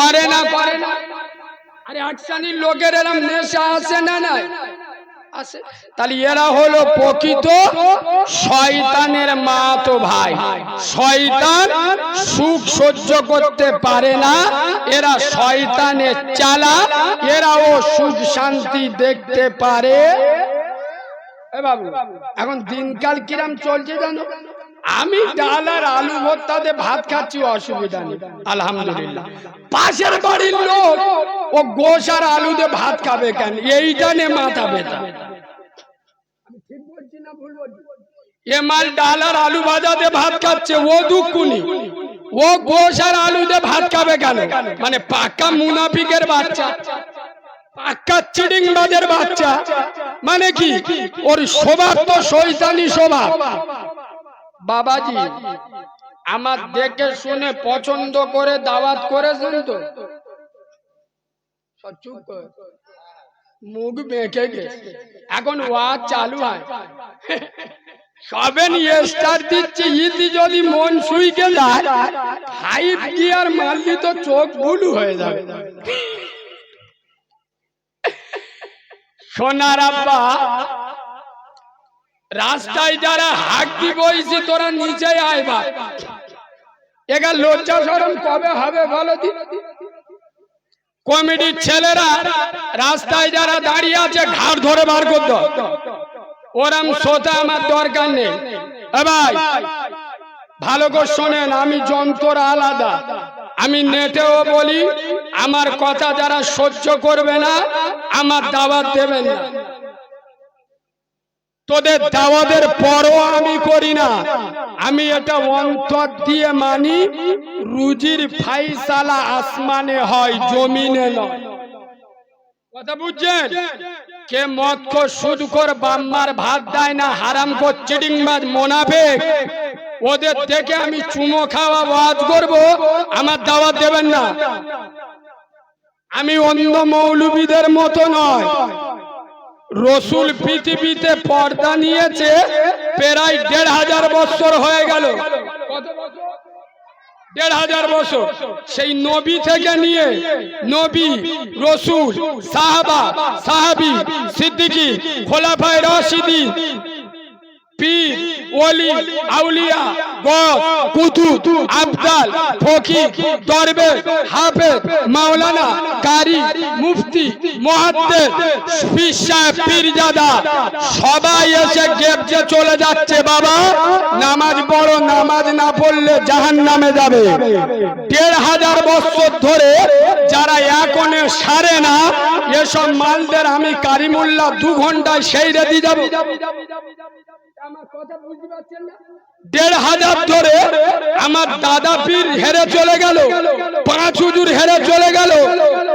করে না। করে না। আরে শ্রেণির লোকের এরম নেশা আছে না না আছে। তাহলে এরা হলো প্রকৃত শয়তানের মা তো ভাই। শয়তান সুখ সহ্য করতে পারে না। এরা শয়তানের চালা। এরাও সুখ শান্তি দেখতে পারে। বাবু, এখন দিনকাল কিরাম চলছে জানো? আমি ডাল আর আলু ভর্তাতে ভাত খাচ্ছি অসুবিধা নেই। আলহামদুলিল্লাহ। পাশের বাড়ির লোক ও গোস আর আলু দিয়ে ভাত খাবে কেন? এইটা নে মাথা ব্যথা। এ মাল ডাল আর আলু ভাজাতে ভাত খাচ্ছে ও দুঃখুনি ও গোস আর আলু দিয়ে ভাত খাবে কেন? মানে পাকা মুনাফিকের বাচ্চা। পাক্কা চিডিংবাজের বাচ্চা। মানে কি? ওর স্বভাব তো শৈতানি স্বভাব বাবাজি আমার দেখে শুনে পছন্দ করে দাওয়াত করেছেন তো। মুখ বেঁকে গেছে। এখন ওয়াজ চালু হয়। সবে নিয়ে স্টার দিচ্ছি ইতি যদি মন শুইকে যায় ফাইভ গিয়ার মারলি তো চোখ বুলু হয়ে যাবে। সোনার আব্বা রাস্তায় যারা দি বইছি তোরা নিচে আয় বা এগা লজ্জা সরম কবে হবে বলো দি? কমিটির ছেলেরা রাস্তায় যারা দাঁড়িয়ে আছে, ঘাড় ধরে বার করতো ওরম শ্রোতা আমার দরকার নেই। ভাই, ভালো করে শোনেন, আমি যন্ত্র আলাদা। আমি নেটেও বলি, আমার কথা যারা সহ্য করবে না, আমার দাওয়াত দেবেন না। তোদের দাওয়াদের পরও আমি করি না। আমি এটা অন্তর দিয়ে মানি, রুজির ফাইসালা আসমানে হয়, জমিনে কথা বুঝছেন? কে মদ কর সুদ কর বাম্মার ভাত দেয় না, হারাম কর চিডিংবাজ মোনাফেক? ওদের থেকে আমি চুমো খাওয়া ওয়াজ করব, আমার দাওয়াত দেবেন না। আমি অন্য মৌলবীদের মতো নয়। রসুল পৃথিবীতে পর্দা নিয়েছে, প্রায় দেড় হাজার বছর হয়ে গেল। দেড় হাজার বছর। সেই নবী থেকে নিয়ে নবী, রসুল, সাহাবা, সাহাবি, সিদ্দিকি, খোলাফায় রশিদি, পীর ওলি আউলিয়া গস কুতুব, আবদাল, ফকির, দরবে, হাফেজ, মাওলানা, কারি, মুফতি সাহেব, পীরজাদা, সবাই এসে গেপজে চলে যাচ্ছে বাবা, নামাজ পড়ো, নামাজ না পড়লে জাহান নামে যাবে। দেড় হাজার বছর ধরে যারা এখনে সারে না, এসব মালদের আমি কারিমুল্লাহ দু ঘন্টায় সেই রেডি যাব দেড় হাজার ধরে আমার দাদা পীর হেরে চলে গেল পাঁচ হুজুর হেরে চলে গেল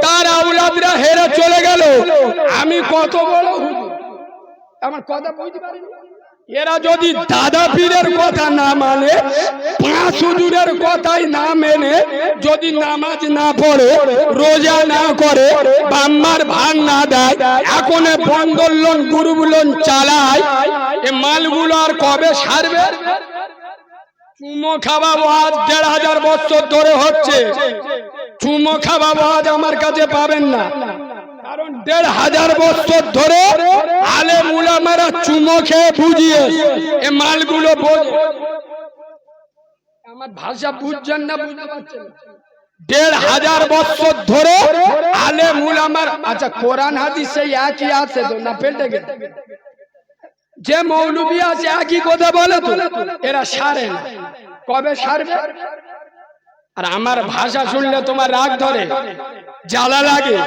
তার আউলাদরা হেরে চলে গেল। আমি কত বড় হুজুর? আমার কথা বুঝতে পারি এরা যদি দাদা পীরের কথা না মানে পাঁচ হুজুরের কথাই না মেনে, যদি নামাজ না পড়ে, রোজা না করে, বাম্মার ভান না দেয়, এখন বন্দর লোন চালায়, এ মালগুলো আর কবে সারবে? চুমো খাওয়া আজ দেড় হাজার বছর ধরে হচ্ছে। চুমো খাওয়া আজ আমার কাছে পাবেন না। কারণ দেড় হাজার বছর ধরে আলে মুলামারা চুমো খেয়ে বুঝিয়ে এ মালগুলো আমার ভাষা বুঝছেন না বুঝতে পারছেন দেড় হাজার বছর ধরে আলে মুলামার আচ্ছা কোরআন হাদিস সেই একই আছে তো না পেটে গেছে? যে মৌলবী আছে একই কথা বলে তো এরা সারে না। কবে সারবে? আর আমার ভাষা শুনলে তোমার রাগ ধরে, জ্বালা লাগে।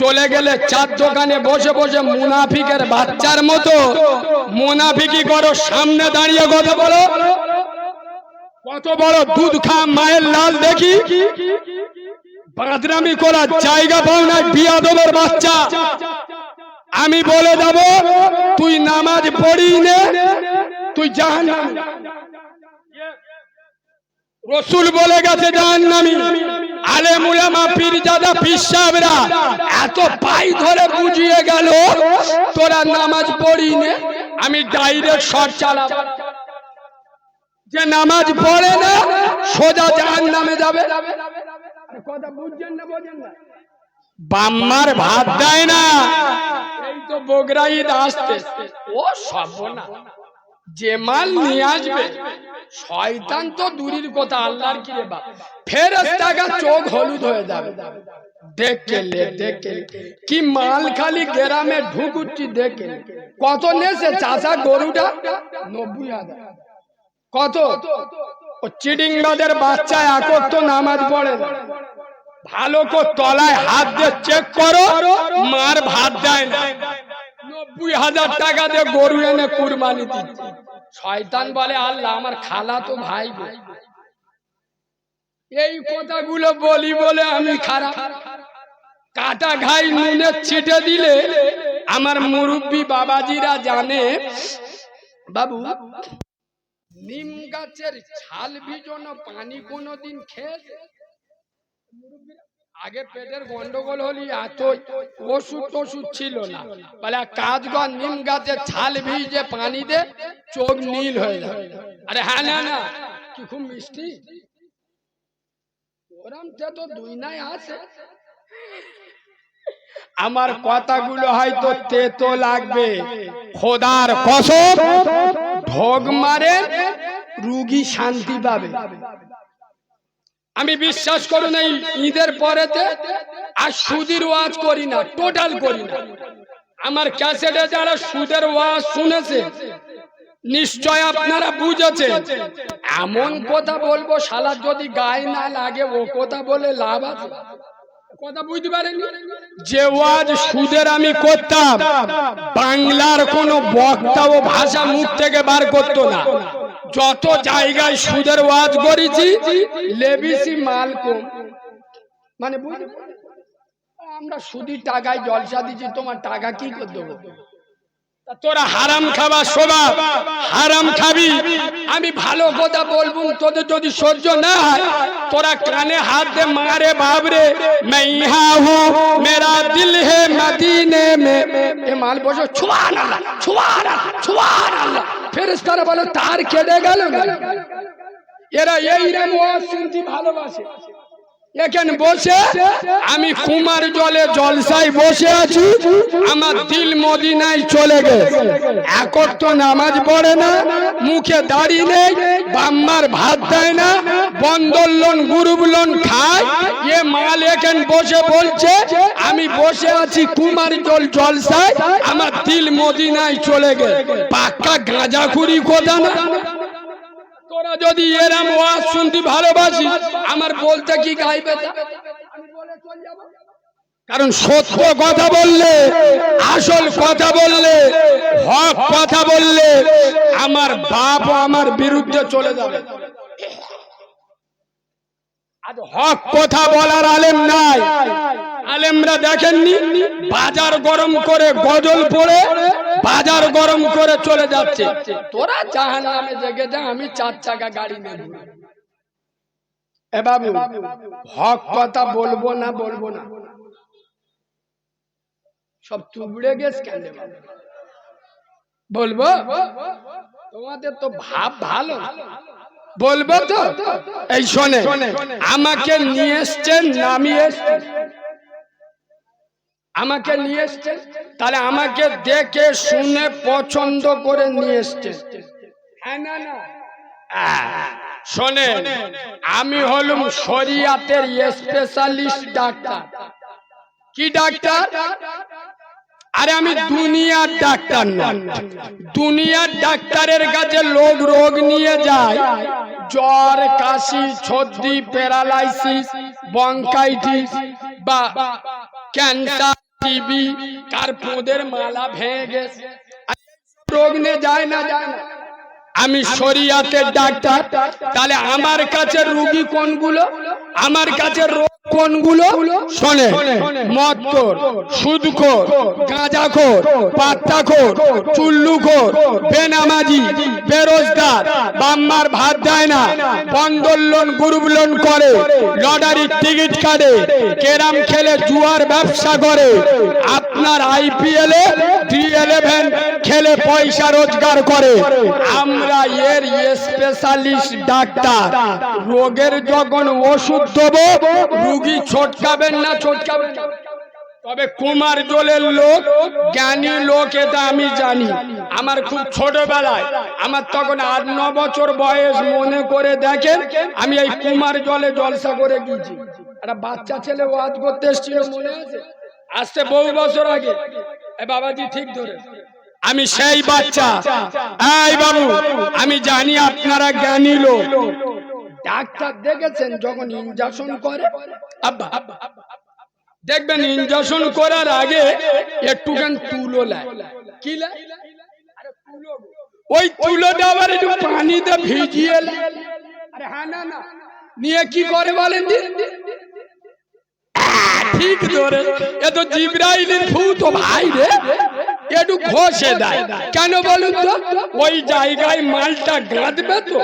চলে গেলে চার দোকানে বসে বসে মুনাফিকের বাচ্চার মতো, মুনাফিকি করো, সামনে দাঁড়িয়ে কথা বলো। কত বড় দুধ খা, মায়ের লাল দেখি। বাদরামি করার জায়গা পাও না বিয়াদবের বাচ্চা। আমি বলে দেব, তুই নামাজ পড়ি নে, তুই জাহান রসুল বলে গেছে জাহান্নামি। আলে মুলামা পীরজাদা পিসাবরা এত পাই ধরে বুঝিয়ে গেল, তোরা নামাজ পড়ি নে, আমি ডাইরেক্ট শট চালাব। যে নামাজ পড়ে না, সোজা জাহান নামে যাবে কথা বুঝছেন না, বোঝেন না। বাম্মার ভাত দেয় না। এই তো বগরা ঈদ আসতে ও সব না যে মাল নিয়ে আসবে শয়তান তো দূরের কথা, আল্লাহর কি রে বাপ? ফেরেশতা가 চোখ হলুদ হয়ে যাবে। দেখে লে দেখে কি মাল খালি গ্রামে ঢুকুচ্ছি দেখে কত নেছে চাচা গরুটা? নব্বই হাজার। কত? চিডিংবাদের বাচ্চা একর তো নামাজ পড়ে ভালো করে তলায় হাত দিয়ে চেক করো, মার ভাত দেয় না। নব্বই হাজার টাকা দিয়ে গরু এনে কুরবানি দিচ্ছে। শয়তান বলে, আল্লাহ, আমার খালা তো ভাই এই কথাগুলো বলি বলে আমি খারাপ। কাটা ঘাই নুনে ছিটে দিলে আমার মুরব্বী বাবাজিরা জানে, বাবু, নিম গাছের ছাল ভিজনো পানি কোনোদিন খেয়েছে? আগে পেটের গন্ডগোল হলি এত ওষুধ টষুধ ছিল না। বলে কাজ নিম গাছের ছাল ভিজে পানি দে, চোখ নীল হয়ে যাবে। আরে হ্যাঁ না না, কি খুব মিষ্টি? ওরম তো দুই নাই আছে। আমার কথাগুলো হয়তো তেতো লাগবে। খোদার কসম ঢোক মারে, রুগী শান্তি পাবে। আমি বিশ্বাস করুন এই ঈদের পরেতে আর সুদের ওয়াজ করি না টোটাল করি না। আমার ক্যাসেটে যারা সুদের ওয়াজ শুনেছে, নিশ্চয় আপনারা বুঝেছেন, এমন কথা বলব, শালা যদি গায়ে না লাগে, ও কথা বলে লাভ আছে। কথা বুঝতে পারেন যে ওয়াজ সুদের আমি করতাম, বাংলার কোন বক্তা ও ভাষা মুখ থেকে বার করতো না। যত জায়গায় সুদের ওয়াজ করেছি লেবিসি মাল কম মানে বুঝতে পারলে? আমরা সুদির টাকায় জলসা দিচ্ছি তোমার টাকা কি করে দেবো তা তোরা হারাম খাবা শোভা হারাম খাবি আমি ভালো কথা বলবো তোদের যদি সহ্য না হয় তোরা কানে হাত দে মারে বাবরে मैं यहाँ हूँ मेरा दिल है मदीने में এ মাল বসো ছুয়ান আল্লাহ ছুয়ান আল্লাহ ছুয়ান আল্লাহ ফেরেশতারা বলে তার কেটে গেল এরা এই রে শুনতে ভালোবাসে। এখানে বসে আমি কুমার জলে জলসায় বসে আছি। আমার দিল মদিনায় চলে গেছে। একর তো নামাজ পড়ে না, মুখে দাড়ি নেই, বাম্মার ভাত দেয় না, বন্দর লোন গ্রুপ লোন খায়। এ মাল এখানে বসে বলছে, আমি বসে আছি কুমার জল জলসায়, আমার দিল মদিনায় চলে গেছে। পাক্কা গাঁজাখুরি কথা না। যদি এরাম ওয়াজ শুনতে ভালোবাসি, আমার বলতে কি গাইবে কারণ সত্য কথা বললে, আসল কথা বললে, হক কথা বললে, আমার বাপ আমার বিরুদ্ধে চলে যাবে। হক কথা বলার আলেম নাই। আলেমরা দেখেননি, বাজার গরম করে গজল পড়ে, বাজার গরম করে চলে যাচ্ছে। তোরা জাহান নামে জেগে যা, আমি চার চাকা গাড়ি নেব। হক কথা বলব না বলব না? সব গেছ কেন বলব? তোমাদের তো ভাব ভালো। বলব তো? এই শোনে আমাকে নিয়ে এসছেন নামিয়ে এসছেন। আমাকে নিয়ে এসছেন তাহলে আমাকে দেখে শুনে পছন্দ করে নিয়ে এসছেন। হ্যাঁ না না। শোনেন আমি হলুম শরিয়াতের স্পেশালিস্ট ডাক্তার? কি ডাক্তার? আরে আমি দুনিয়ার ডাক্তার না। দুনিয়ার ডাক্তারের কাছে লোক রোগ নিয়ে যায়। জ্বর, কাশি, সর্দি, প্যারালাইসিস বঙ্কাইটিস বা ক্যান্সার, টিবি, কার পোদের মালা ভেঙে গেছে। রোগ নিয়ে যায় না যায় না। আমি শরিয়াতের ডাক্তার। তাহলে আমার কাছে রুগী কোনগুলো? আমার কাছে রোগ কোনগুলো? শোনে মদখোর সুদখোর গাঁজাখোর পাত্তাখোর চুল্লুখোর বেনামাজি বেরোজগার বাম্মার ভাত দেয় না। বন্দর লোন গ্রুপ লোন করে লটারির টিকিট কাটে কেরাম খেলে জুয়ার ব্যবসা করে। আপনার আইপিএল এ ডি ইলেভেন খেলে পয়সা রোজগার করে। আমরা এর স্পেশালিস্ট ডাক্তার। রোগের যখন ওষুধ দেবো, রুগী ছোটকাবেন না ছোটকাবেন তবে কুমার জলের লোক, জ্ঞানী লোক, এটা আমি জানি। আমার খুব ছোটবেলায়, আমার তখন আট, ন বছর বয়স, মনে করে দেখেন, আমি এই কুমার জলে জলসা করে গিয়েছি। একটা বাচ্চা ছেলে ওয়াজ করতে এসেছিল, মনে আছে? আসতে বহু বছর আগে বাবাজি ঠিক ধরে। আমি সেই বাচ্চা। এই বাবু আমি জানি আপনারা জ্ঞানী লোক। ডাক্তার দেখেছেন যখন ইনজেকশন করে? আব্বা দেখবেন ইনজেকশন করার আগে একটুখান তুলো লাই কি তুলো গো। ওই তুলোটা আবার একটু পানিতে ভিজিয়ে। আরে হ্যাঁ না না। নিয়ে কি করে বলেন দিন ঠিক ধরে। এ তো জিব্রাইলের ভূত ভাই রে। একটু ঘষে দেয়। কেন বলুন তো? ওই জায়গায় মালটা গাঁদবে তো।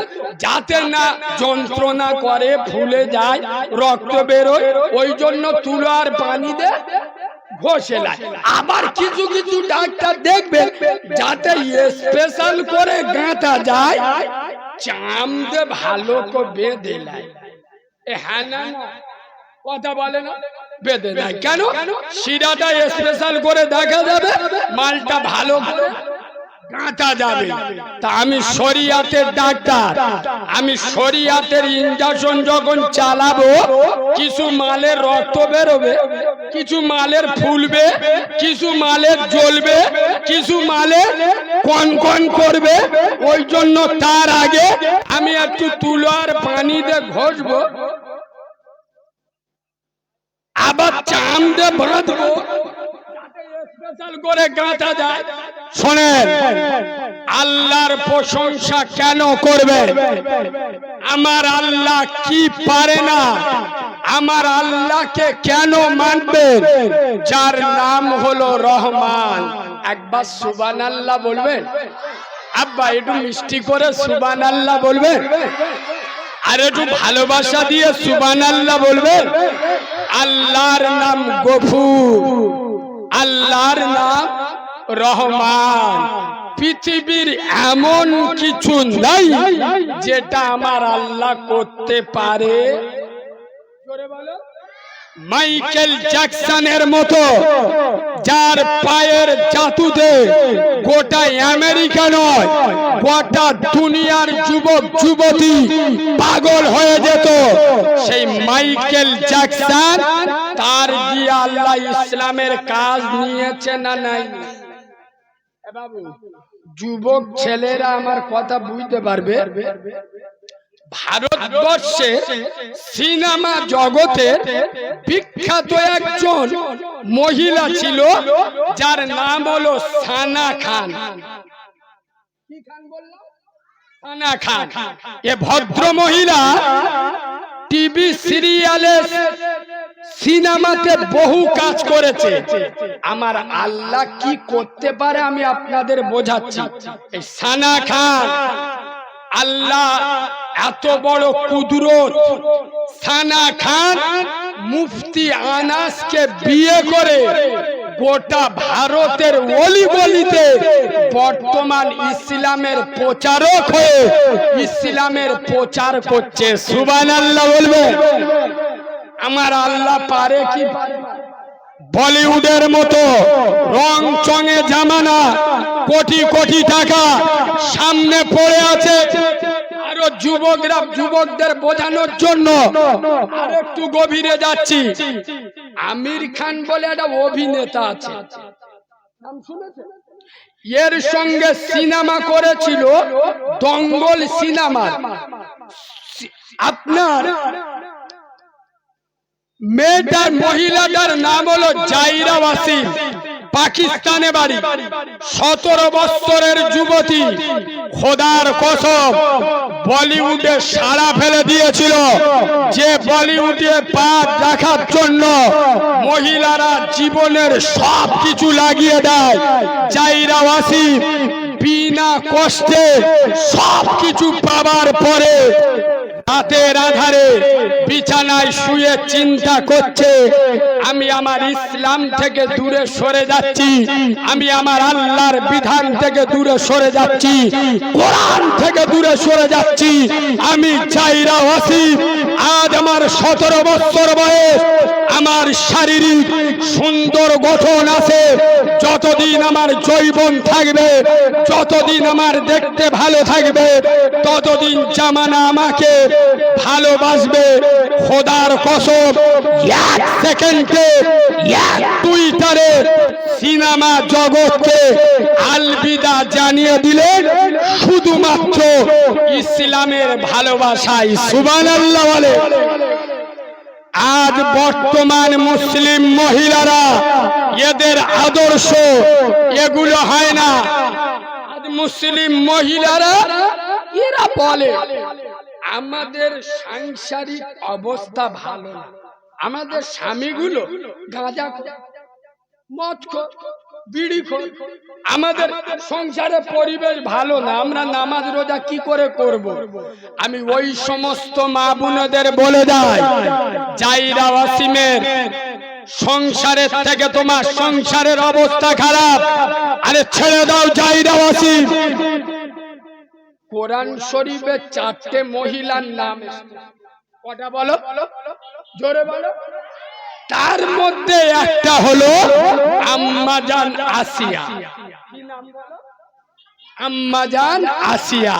যাতে না যন্ত্রণা করে, ফুলে যায়, রক্ত বেরোয়। ওই জন্য তুলো আর পানি দে, ঘষে আবার কিছু কিছু ডাক্তার দেখবে যাতে স্পেশাল করে গাঁথা যায়, চাম দে ভালো করে বেঁধে লাই হ্যাঁ না। কথা বলে না? বেঁধে দেয় কেন? শিরাটা স্পেশাল করে দেখা যাবে মালটা ভালো করে যাবে। তা আমি শরিয়াতের ডাক্তার আমি শরিয়াতের ইঞ্জেকশন যখন চালাবো কিছু মালের রক্ত বেরোবে কিছু মালের ফুলবে কিছু মালের জ্বলবে কিছু মালের কন কন করবে ওই জন্য তার আগে আমি একটু তুলো আর পানি দিয়ে ঘষবো আবার স্পেশাল করে গাঁথা যায়। শোনেন আল্লাহর প্রশংসা কেন করবে আমার আল্লাহ কি পারে না? আমার আল্লাহকে কেন মানবে যার নাম হলো রহমান। একবার সুবান আল্লাহ বলবেন? আব্বা একটু মিষ্টি করে সুবান আল্লাহ বলবেন? আর একটু ভালোবাসা দিয়ে সুবান আল্লাহ বলবেন আল্লাহর নাম গফুর। আল্লাহর নাম রহমান। পৃথিবীর এমন কিছু নাই যেটা আমার আল্লাহ করতে পারে। মাইকেল জ্যাকসনের মতো, যার পায়ের জাতুতে গোটা আমেরিকা নয়, গোটা দুনিয়ার যুবক, যুবতী পাগল হয়ে যেত। সেই মাইকেল জ্যাকসন, তার দিয়ে আল্লাহ ইসলামের কাজ নিয়েছে না নাই? বাবু, যুবক ছেলেরা আমার কথা বুঝতে পারবে? ভারতবর্ষে সিনেমা জগতে বিখ্যাত একজন মহিলা ছিল যার নাম হলো সানা খান। সানা খান। এ ভদ্র মহিলা টিভি সিরিয়ালে সিনেমাতে বহু কাজ করেছে। আমার আল্লাহ কি করতে পারে আমি আপনাদের বোঝাচ্ছি। এই সানা খান আল্লাহ এত বড় কুদরত। সানা খান মুফতি আনাসকে বিয়ে করে গোটা ভারতের অলি গলিতে বর্তমান ইসলামের প্রচারক হয়ে ইসলামের প্রচার করছে। সুবান আল্লাহ বলবে আমার আল্লাহ পারে কি? বলিউডের মতো রং চঙে জামানা, কোটি কোটি টাকা সামনে পড়ে আছে। আরও যুবকরা, যুবকদের বোঝানোর জন্য একটু গভীরে যাচ্ছি। আমির খান বলে একটা অভিনেতা আছে। এর সঙ্গে সিনেমা করেছিল দঙ্গল সিনেমা। আপনার মেয়েটার, মহিলাটার নাম হলো জাইরা পাকিস্তানে বাড়ি। সতেরো বছরের যুবতী। খোদার কসম। বলিউডে সাড়া ফেলে দিয়েছিল যে বলিউডে পা দেখার জন্য মহিলারা জীবনের সব কিছু লাগিয়ে দেয়। চাইরা ওয়াসিম বিনা কষ্টে সব কিছু পাবার পরে রাতের আধারে বিছানায় শুয়ে চিন্তা করছে। আমি আমার ইসলাম থেকে দূরে সরে যাচ্ছি। আমি আমার আল্লাহর বিধান থেকে দূরে সরে যাচ্ছি। কোরআন থেকে দূরে সরে যাচ্ছি। আমি চাইরা ওয়াসিফ আজ আমার সতেরো বছর বয়স। আমার শারীরিক সুন্দর গঠন আছে। যতদিন আমার জৈবন থাকবে, যতদিন আমার দেখতে ভালো থাকবে, ততদিন জামানা আমাকে ভালোবাসবে। খোদার কসম, এক সেকেন্ডে, এক টুইটারে সিনেমা জগৎকে আলবিদা জানিয়ে দিলেন, শুধুমাত্র ইসলামের ভালোবাসায় সুবান আল্লাহ বলে। আজ বর্তমান মুসলিম মহিলারা এদের আদর্শ এগুলো হয় না। মুসলিম মহিলারা এরা বলে। আমাদের সাংসারিক অবস্থা ভালো না আমাদের স্বামীগুলো গাঁজা মদ বিড়ি। আমাদের সংসারে পরিবেশ ভালো না, আমরা নামাজ রোজা কি করে করব। আমি ওই সমস্ত মা বোনদের বলে ওয়াসিমের সংসারের থেকে তোমার সংসারের অবস্থা খারাপ আরে ছেড়ে দাও জাইরা ওয়াসিম কোরআন শরীফের চারটে মহিলার নাম কটা বলো? জোরে বলো। তার মধ্যে একটা হলো আম্মাজান আসিয়া। আম্মাজান আসিয়া।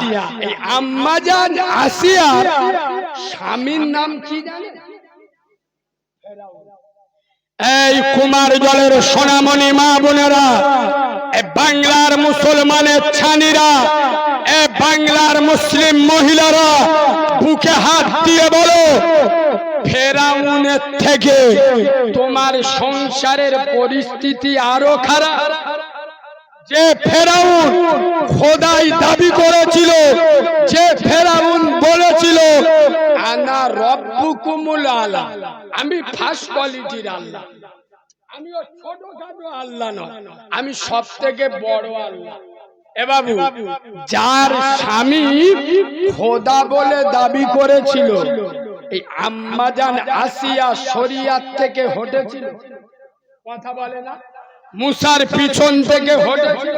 এই আম্মাজান আসিয়া স্বামীর নাম কি জানেন এই কুমার জলের সোনামণি মা বোনেরা, এ বাংলার মুসলমানের ছানিরা, এ বাংলার মুসলিম মহিলারা, বুকে হাত দিয়ে বলো, ফেরাউনের থেকে তোমার সংসারের পরিস্থিতি আরও খারাপ। যে ফেরাউন খোদাই দাবি করেছিল, যে ফেরাউন আলা আমি ফার্স্ট কোয়ালিটির আল্লাহ। আমি ও ছোটখাটো আল্লাহ নয়। আমি সব থেকে বড় আল্লাহ। এ বাবু যার স্বামী খোদা বলে দাবি করেছিল। এই আম্মাজান আসিয়া শরিয়াত থেকে হটেছিল। কথা বলে না? মুসার পিছন থেকে হটেছিল।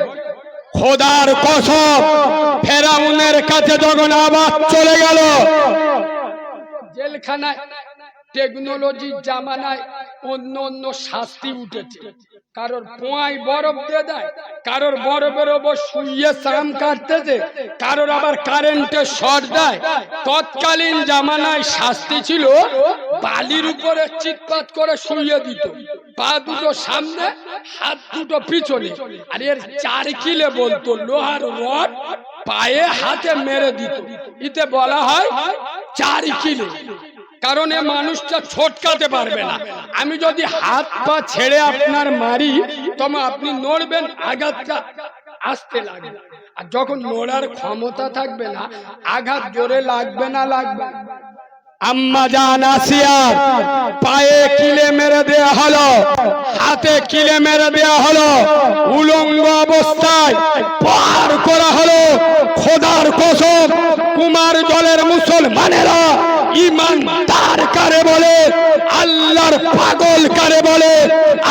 খোদার কসম ফেরাউনের কাছে যখন আবার চলে গেল। জেলখানায় টেকনোলজির জামানায় অন্য অন্য শাস্তি উঠেছে। কারোর পোয়াই বরফ দিয়ে দেয়, কারোর বরফের ওপর শুয়ে সাম কাটতেছে, কারোর আবার কারেন্টের শর্ট দেয়। তৎকালীন জামানায় শাস্তি ছিল বালির উপরে চিৎপাত করে শুয়ে দিত। পা দুটো সামনে, হাত দুটো পিছনে। আর এর চার কিলে বলতো, লোহার রড পায়ে হাতে মেরে দিত। ইতে বলা হয় চার কিলে কারণ এ মানুষটা ছোটকাতে পারবে না। আমি যদি হাত পা ছেড়ে আপনার মারি, তবে আপনি নড়বেন, আঘাতটা আসতে লাগবে। আর যখন নড়ার ক্ষমতা থাকবে না, আঘাত জোরে লাগবে না, লাগবে? আম্মা জান আসিয়া পায়ে কিলে মেরে দেয়া হলো, হাতে কিলে মেরে দেয়া হলো, উলঙ্গ অবস্থায় পার করা হলো। খোদার কসম, কুমার জলের মুসলমানেরা ইমান তার কারে বলে, আল্লাহর পাগল কারে বলে,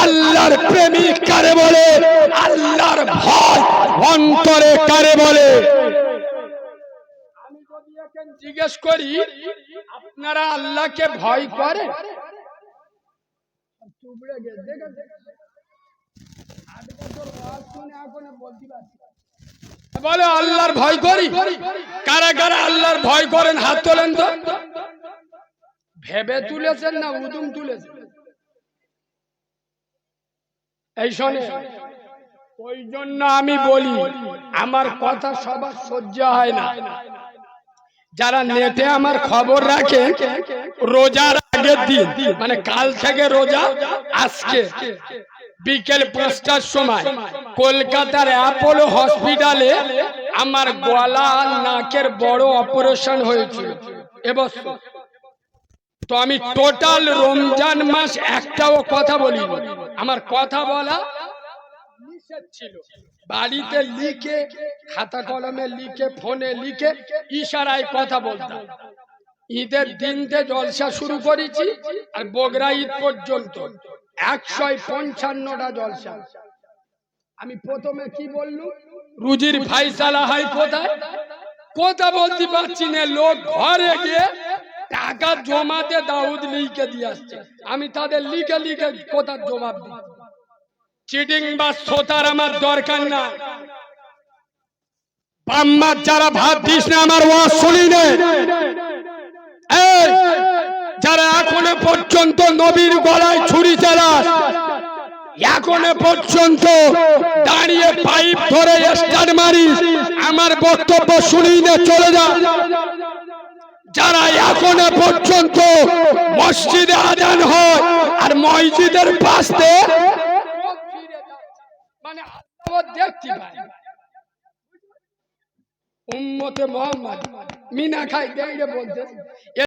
আল্লাহর প্রেমিক কারে বলে, আল্লাহর ভয় অন্তরে কারে বলে? জিজ্ঞেস করি আপনারা আল্লাহকে ভয় করে? বলে আল্লাহর ভয় করি? কারা কারা আল্লাহর ভয় করেন? হাত তোলেন তো। ভেবে তুলেছেন না উদুম তুলেছেন? এই শোনে ওই জন্য আমি বলি আমার কথা সবার সহ্য হয় না। যারা নেটে আমার খবর রাখে রোজার আগের দিন মানে কাল থেকে রোজা আজকে বিকেল পাঁচটার সময় কলকাতার অ্যাপোলো হসপিটালে আমার গলা আর নাকের বড় অপারেশন হয়েছিল। এবছর তো আমি টোটাল রমজান মাস একটাও কথা বলি আমার কথা বলা নিষেধ ছিল। বাড়িতে লিখে, খাতা কলমে লিখে, ফোনে লিখে ইশারায় কথা বলতাম। ঈদের দিনতে জলসা শুরু করেছি আর বগরা ঈদ পর্যন্ত একশো পঞ্চান্নটা জলসা। আমি প্রথমে কি বললু? রুজির ভাই ফাইসালা হয় কোথায়? কথা বলতে পারছি না, লোক ঘরে গিয়ে টাকা জমাতে দাউদ লিখে দিয়ে আসছে। আমি তাদের লিখে লিখে কোথার জবাব দিই? চিটিং বা সোতার আমার দরকার না। বাম্মার যারা ভাত দিস না, আমার ওয়াজ শুনি যারা এখনও পর্যন্ত নবীর গলায় ছুরি চালাস, এখনও পর্যন্ত দাঁড়িয়ে পাইপ ধরে স্টার্ট মারিস, আমার বক্তব্য শুনি না, চলে যা। যারা এখনও পর্যন্ত মসজিদে আজান হয় আর মসজিদের পাশ আল্লাহ দেখতে পাই উম্মতে মোহাম্মদ মিনা খাই দেখে বলতে